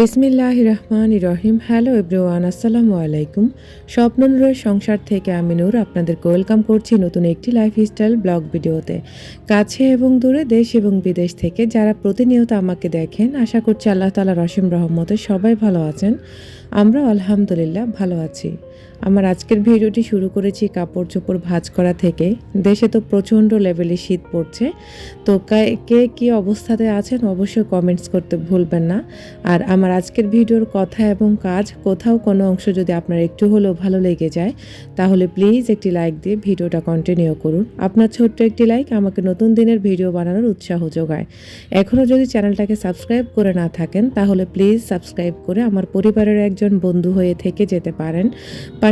বিসমিল্লাহ রহমান রহিম hello everyone আসসালামু আলাইকুম। স্বপ্ননুরের সংসার থেকে আমি নূর আপনাদেরকে ওয়েলকাম করছি নতুন একটি লাইফ স্টাইল ব্লগ ভিডিওতে কাছে এবং দূরে দেশ এবং বিদেশ থেকে যারা প্রতিনিয়ত আমাকে দেখেন, আশা করছি আল্লাহ তালা রসিম রহমতে সবাই ভালো আছেন। আমরা আলহামদুলিল্লাহ ভালো আছি। আমার আজকের ভিডিওটি শুরু করেছি কাপড় চোপড় ভাঁজ করা থেকে। দেশে তো প্রচণ্ড লেভেলে শীত পড়ছে। তো কে- কে অবস্থাতে আছেন অবশ্যই কমেন্টস করতে ভুলবেন না। আর আমার আজকের ভিডিওর কথা এবং কাজ, কোথাও কোনো অংশ যদি আপনার একটু হলেও ভালো লেগে যায়, তাহলে প্লিজ একটি লাইক দিয়ে ভিডিওটা কন্টিনিউ করুন। আপনার ছোট্ট একটি লাইক আমাকে নতুন দিনের ভিডিও বানানোর উৎসাহ যোগায়। এখনও যদি চ্যানেলটাকে সাবস্ক্রাইব করে না থাকেন, তাহলে প্লিজ সাবস্ক্রাইব করে আমার পরিবারের একজন বন্ধু হয়ে থেকে যেতে পারেন।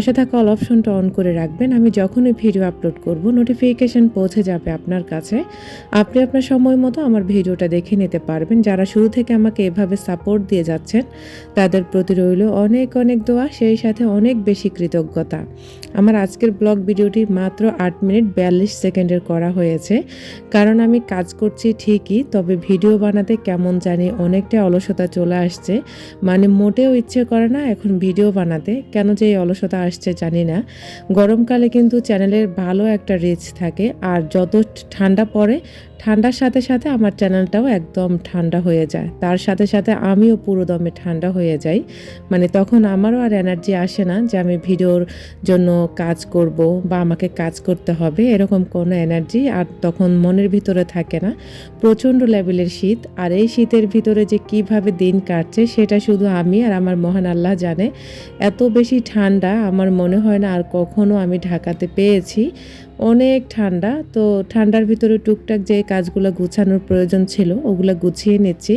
পাশে থাকা অল অপশনটা অন করে রাখবেন। আমি যখনই ভিডিও আপলোড করব নোটিফিকেশন পৌঁছে যাবে আপনার কাছে। আপনি আপনার সময় মতো আমার ভিডিওটা দেখে নিতে পারবেন। যারা শুরু থেকে আমাকে এভাবে সাপোর্ট দিয়ে যাচ্ছেন, তাদের প্রতি রইল অনেক অনেক দোয়া, সেই সাথে অনেক বেশি কৃতজ্ঞতা। আমার আজকের ব্লগ ভিডিওটি মাত্র আট মিনিট বিয়াল্লিশ সেকেন্ডের করা হয়েছে। কারণ আমি কাজ করছি ঠিকই, তবে ভিডিও বানাতে কেমন জানি অনেকটা অলসতা চলে আসছে। মানে মোটেও ইচ্ছে করে না এখন ভিডিও বানাতে। কেন যে এই অলসতা আসছে জানি না। গরমকালে কিন্তু চ্যানেলের ভালো একটা রিচ থাকে। আর যত ঠান্ডা পড়ে ঠান্ডার সাথে সাথে আমার চ্যানেলটাও একদম ঠান্ডা হয়ে যায়। তার সাথে সাথে আমিও পুরো দমে ঠান্ডা হয়ে যাই। মানে তখন আমারও আর এনার্জি আসে না যে আমি ভিডিওর জন্য কাজ করব বা আমাকে কাজ করতে হবে, এরকম কোনো এনার্জি আর তখন মনের ভিতরে থাকে না। প্রচণ্ড লেভেলের শীত, আর এই শীতের ভিতরে যে কীভাবে দিন কাটছে সেটা শুধু আমি আর আমার মহান আল্লাহ জানে। এত বেশি ঠান্ডা আমার মনে হয় না আর কখনো আমি ঢাকাতে পেয়েছি। অনেক ঠান্ডা, তো ঠান্ডার ভিতরে টুকটাক যে কাজগুলো গুছানোর প্রয়োজন ছিল, ওগুলো গুছিয়ে নিচ্ছি।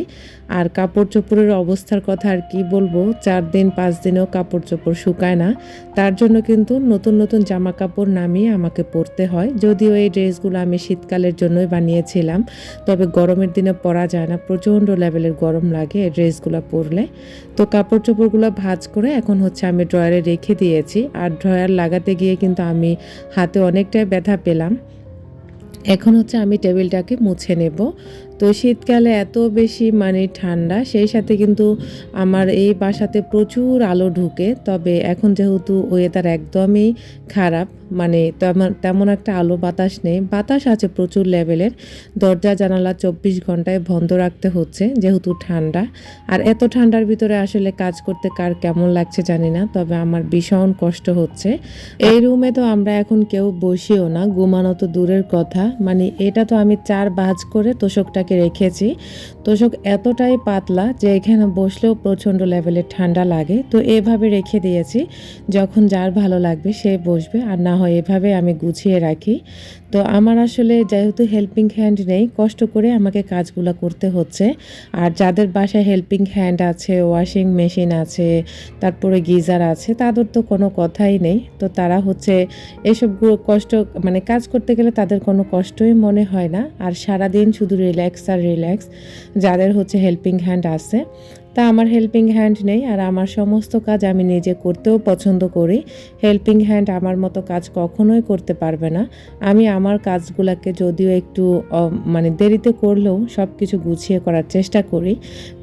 আর কাপড় চোপড়ের অবস্থার কথা আর কি বলব, চার দিন, পাঁচ দিনেও কাপড় চোপড় শুকায় না। তার জন্য কিন্তু নতুন নতুন জামা কাপড় নামিয়ে আমাকে পরতে হয়। যদিও এই ড্রেসগুলো আমি শীতকালের জন্যই বানিয়েছিলাম, তবে গরমের দিনে পরা যায় না। প্রচণ্ড লেভেলের গরম লাগে এই ড্রেসগুলো পরলে। তো কাপড় চোপড়গুলো ভাঁজ করে এখন হচ্ছে আমি ড্রয়ারে রেখে দিয়েছি। আর ড্রয়ার লাগাতে গিয়ে কিন্তু আমি হাতে অনেকটাই ব্যথা পেলাম। এখন হচ্ছে আমি টেবিলটাকে মুছে নেব। তো শীতকালে এত বেশি মানে ঠান্ডা, সেই সাথে কিন্তু আমার এই বাসাতে প্রচুর আলো ঢুকে। তবে এখন যেহেতু ওয়েদার একদমই খারাপ মানে তেমন একটা আলো বাতাস নেই। বাতাস আছে প্রচুর লেভেলের দরজা, জানালা চব্বিশ ঘন্টায় বন্ধ রাখতে হচ্ছে, যেহেতু ঠান্ডা। আর এত ঠান্ডার ভিতরে আসলে কাজ করতে কার কেমন লাগছে জানি না, তবে আমার ভীষণ কষ্ট হচ্ছে। এই রুমে তো আমরা এখন কেউ বসিও না, ঘুমানো তো দূরের কথা। মানে এটা তো আমি চার বাজ করে তোষকটাকে রেখেছি। তোষক এতটাই পাতলা যে এখানে বসলেও প্রচণ্ড লেভেলের ঠান্ডা লাগে। তো এভাবে রেখে দিয়েছি। যখন যার ভালো লাগবে সে বসবে। আর না হয় এভাবে আমি গুছিয়ে রাখি। তো আমার আসলে যেহেতু হেল্পিং হ্যান্ড নেই, কষ্ট করে আমাকে কাজগুলো করতে হচ্ছে। আর যাদের বাসায় হেল্পিং হ্যান্ড আছে ওয়াশিং মেশিন আছে, তারপরে গিজার আছে, তাদের তো কোনো কথাই নেই। তো তারা হচ্ছে এসব কষ্ট মানে কাজ করতে গেলে তাদের কোনো কষ্টই মনে হয় না। আর সারাদিন শুধু রিল্যাক্স আর রিল্যাক্স যাদের হচ্ছে হেল্পিং হ্যান্ড আছে। তা আমার হেল্পিং হ্যান্ড নেই আর আমার সমস্ত কাজ আমি নিজে করতেও পছন্দ করি। হেল্পিং হ্যান্ড আমার মতো কাজ কখনোই করতে পারবে না। আমি আমার কাজগুলোকে যদিও একটু মানে দেরিতে করলেও সব কিছু গুছিয়ে করার চেষ্টা করি।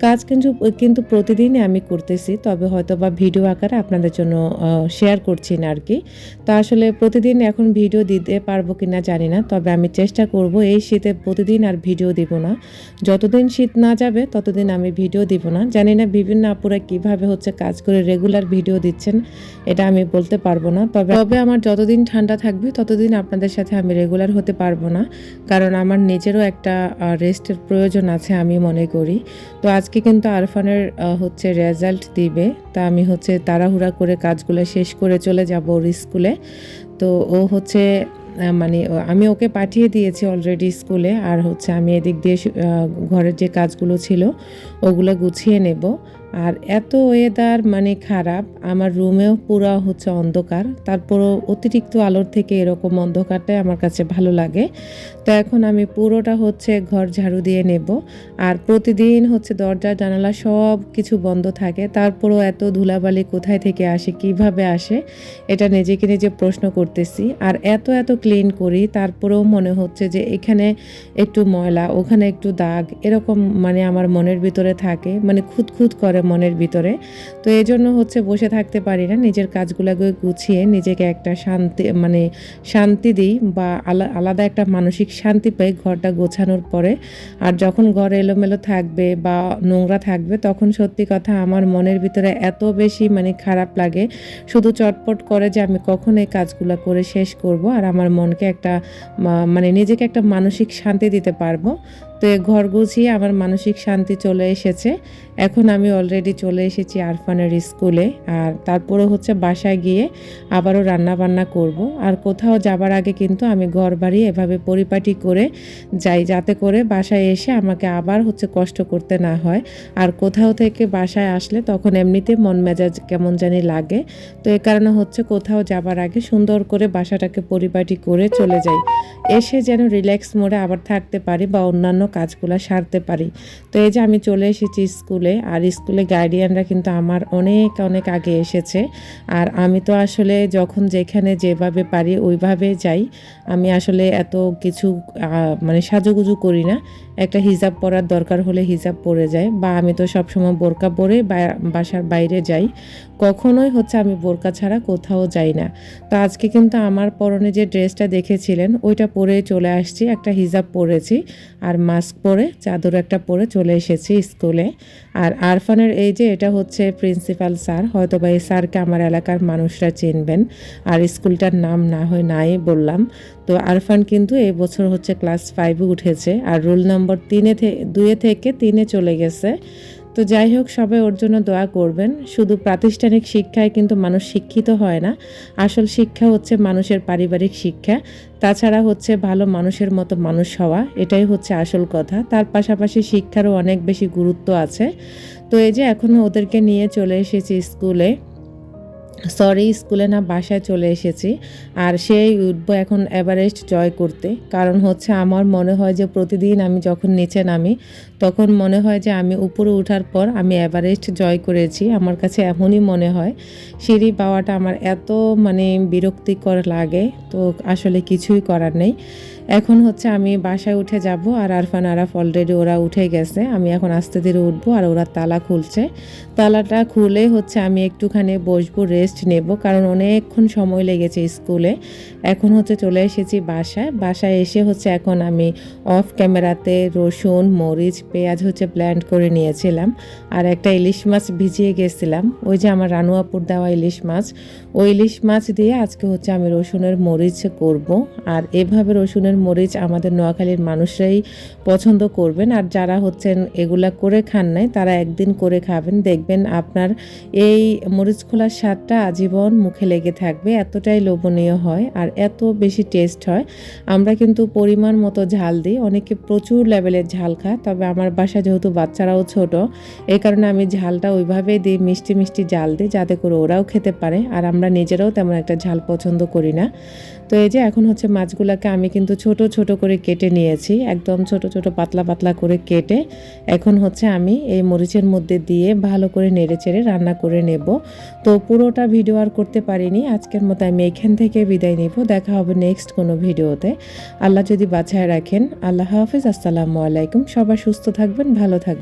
কাজ কিন্তু কিন্তু প্রতিদিনই আমি করতেছি, তবে হয়তো বা ভিডিও আকারে আপনাদের জন্য শেয়ার করছি না আর কি তো আসলে প্রতিদিন এখন ভিডিও দিতে পারব কি না জানি না, তবে আমি চেষ্টা করব এই শীতে প্রতিদিন আর ভিডিও দিব না। যতদিন শীত না যাবে, ততদিন আমি ভিডিও দিব না। জানি না বিভিন্ন আপুরা কীভাবে হচ্ছে কাজ করে রেগুলার ভিডিও দিচ্ছেন, এটা আমি বলতে পারব না। তবে তবে আমার যতদিন ঠান্ডা থাকবে, ততদিন আপনাদের সাথে আমি রেগুলার হতে পারব না। কারণ আমার নিজেরও একটা রেস্টের প্রয়োজন আছে আমি মনে করি। তো আজকে কিন্তু আরফানের হচ্ছে রেজাল্ট দিবে। তা আমি হচ্ছে তাড়াহুড়া করে কাজগুলো শেষ করে চলে যাব ওর স্কুলে। তো ও হচ্ছে মানে আমি ওকে পাঠিয়ে দিয়েছি অলরেডি স্কুলে আর হচ্ছে আমি এদিক দিয়ে ঘরের যে কাজগুলো ছিল, ওগুলো গুছিয়ে নেব। আর এত ওয়েদার মানে খারাপ, আমার রুমেও পুরো হচ্ছে অন্ধকার, তারপরও অতিরিক্ত আলোর থেকে এরকম অন্ধকারটাই আমার কাছে ভালো লাগে। তো এখন আমি পুরোটা হচ্ছে ঘর ঝাড়ু দিয়ে নেব। আর প্রতিদিন হচ্ছে দরজা জানালা সব কিছু বন্ধ থাকে, তারপরও এত ধুলাবালি কোথায় থেকে আসে, কীভাবে আসে, এটা নিজেকে নিজে প্রশ্ন করতেছি। আর এত এত ক্লিন করি, তারপরেও মনে হচ্ছে যে এখানে একটু ময়লা, ওখানে একটু দাগ, এরকম মানে আমার মনের ভিতরে থাকে মানে খুঁত খুঁত করে করে মনের ভিতরে। তো এই জন্য হচ্ছে বসে থাকতে পারি না, নিজের কাজগুলোকে গুছিয়ে নিজেকে একটা শান্তি মানে শান্তি দিই বা আলা- আলাদা একটা মানসিক শান্তি পাই ঘরটা গোছানোর পরে। আর যখন ঘর এলোমেলো থাকবে বা নোংরা থাকবে, তখন সত্যি কথা আমার মনের ভিতরে এত বেশি মানে খারাপ লাগে। শুধু চটপট করে যে আমি কখন এই কাজগুলো করে শেষ করব, আর আমার মনকে একটা মানে নিজেকে একটা মানসিক শান্তি দিতে পারব। তো ঘর গুছিয়ে আমার মানসিক শান্তি চলে এসেছে। এখন আমি অলরেডি চলে এসেছি আরফানের স্কুলে আর তারপরে হচ্ছে বাসায় গিয়ে আবারও রান্না বান্না করব। আর কোথাও যাবার আগে কিন্তু আমি ঘর বাড়ি এভাবে পরিপাটি করে যাই, যাতে করে বাসায় এসে আমাকে আবার হচ্ছে কষ্ট করতে না হয়। আর কোথাও থেকে বাসায় আসলে তখন এমনিতে মন মেজাজ কেমন জানি লাগে। তো এ কারণে হচ্ছে কোথাও যাবার আগে সুন্দর করে বাসাটাকে পরিপাটি করে চলে যাই। এসে যেন রিল্যাক্স মোডে আবার থাকতে পারি বা অন্যান্য কাজগুলো সারতে পারি। তো এই যে আমি চলে এসেছি স্কুলে, আর স্কুলে গার্ডিয়ানরা কিন্তু আমার অনেক অনেক আগে এসেছে। আর আমি তো আসলে যখন যেখানে যেভাবে পারি ওইভাবে যাই। আমি আসলে এত কিছু মানে সাজুগুজু করি না। একটা হিজাব পরার দরকার হলে হিজাব পরে যায় বা আমি তো সবসময় বোরকা পরে বাসার বাইরে যাই, কখনোই হচ্ছে আমি বোরকা ছাড়া কোথাও যাই না। তো আজকে কিন্তু আমার পরনে যে ড্রেসটা দেখেছিলেন, ওইটা পরে চলে আসছি, একটা হিজাব পরেছি আর মাস্ক পরে, চাদর একটা পরে চলে এসেছি স্কুলে আর আরফানের এই যে এটা হচ্ছে প্রিন্সিপাল স্যার হয়তো বা এই স্যারকে আমার এলাকার মানুষরা চিনবেন। আর স্কুলটার নাম না হয় নাই বললাম। তো আরফান কিন্তু এই বছর হচ্ছে ক্লাস ফাইভে উঠেছে আর রোল নম্বর তিনে দুয়ে থেকে তিনে চলে গেছে। তো যাই হোক, সবাই ওর জন্য দোয়া করবেন। শুধু প্রাতিষ্ঠানিক শিক্ষায় কিন্তু মানুষ শিক্ষিত হয় না। আসল শিক্ষা হচ্ছে মানুষের পারিবারিক শিক্ষা। তাছাড়া হচ্ছে ভালো মানুষের মতো মানুষ হওয়া, এটাই হচ্ছে আসল কথা। তার পাশাপাশি শিক্ষারও অনেক বেশি গুরুত্ব আছে। তো এই যে এখন ওদেরকে নিয়ে চলে এসেছি স্কুলে। সরি, স্কুলে না বাসায় চলে এসেছি আর সেই উঠবো এখন এভারেস্ট জয় করতে। কারণ হচ্ছে আমার মনে হয় যে প্রতিদিন আমি যখন নিচে নামি, তখন মনে হয় যে আমি উপরে ওঠার পর আমি এভারেস্ট জয় করেছি। আমার কাছে এমনই মনে হয়। সিঁড়ি পাওয়াটা আমার এত মানে বিরক্তিকর লাগে, তো আসলে কিছুই করার নেই। এখন হচ্ছে আমি বাসায় উঠে যাব আর আরফান, আরাফ অলরেডি ওরা উঠে গেছে। আমি এখন আস্তে ধীরে উঠবো আর ওরা তালা খুলছে। তালাটা খুলে হচ্ছে আমি একটুখানি বসবো রেস্ট নেব, কারণ অনেকক্ষণ সময় লেগেছে স্কুলে। এখন হচ্ছে চলে এসেছি বাসায়। বাসায় এসে হচ্ছে এখন আমি অফ ক্যামেরাতে রসুন, মরিচ, পেঁয়াজ হচ্ছে ব্ল্যান্ড করে নিয়েছিলাম। আর একটা ইলিশ মাছ ভিজিয়ে গেছিলাম। ওই যে আমার রানুয়াপুর দেওয়া ইলিশ মাছ। ওই ইলিশ মাছ দিয়ে আজকে হচ্ছে আমি রসুনের মরিচ করব। আর এভাবে রসুনের মরিচ আমাদের নোয়াখালীর মানুষরাই পছন্দ করবেন। আর যারা হচ্ছেন এগুলা করে খান নাই, তারা একদিন করে খাবেন। দেখবেন আপনার এই মরিচ খোলার স্বাদটা আজীবন মুখে লেগে থাকবে, এতটাই লোভনীয় হয় আর এত বেশি টেস্ট হয়। আমরা কিন্তু পরিমাণ মতো ঝাল দিই, অনেকে প্রচুর লেভেলের ঝাল খায়, তবে আমার বাসা যেহেতু বাচ্চারাও ছোট, এই কারণে আমি ঝালটা ওইভাবেই দিই, মিষ্টি মিষ্টি ঝাল দিই, যাতে করে ওরাও খেতে পারে, আর আমরা নিজেরাও তেমন একটা ঝাল পছন্দ করি না। তো এই যে এখন হচ্ছে মাছগুলোকে আমি কিন্তু ছোট ছোট করে কেটে নিয়েছি, একদম ছোট ছোট পাতলা পাতলা করে কেটে এখন হচ্ছে আমি এই মরিচের মধ্যে দিয়ে ভালো করে নেড়ে চেড়ে রান্না করে নেব। তো পুরোটা ভিডিও আর করতে পারিনি। আজকের মতো আমি এখান থেকে বিদায় নিব। দেখা হবে নেক্সট কোনো ভিডিওতে। আল্লাহ যদি বাছায় রাখেন। আল্লাহ হাফিজ। আসসালামু আলাইকুম। সবাই সুস্থ থাকবেন, ভালো থাকবেন।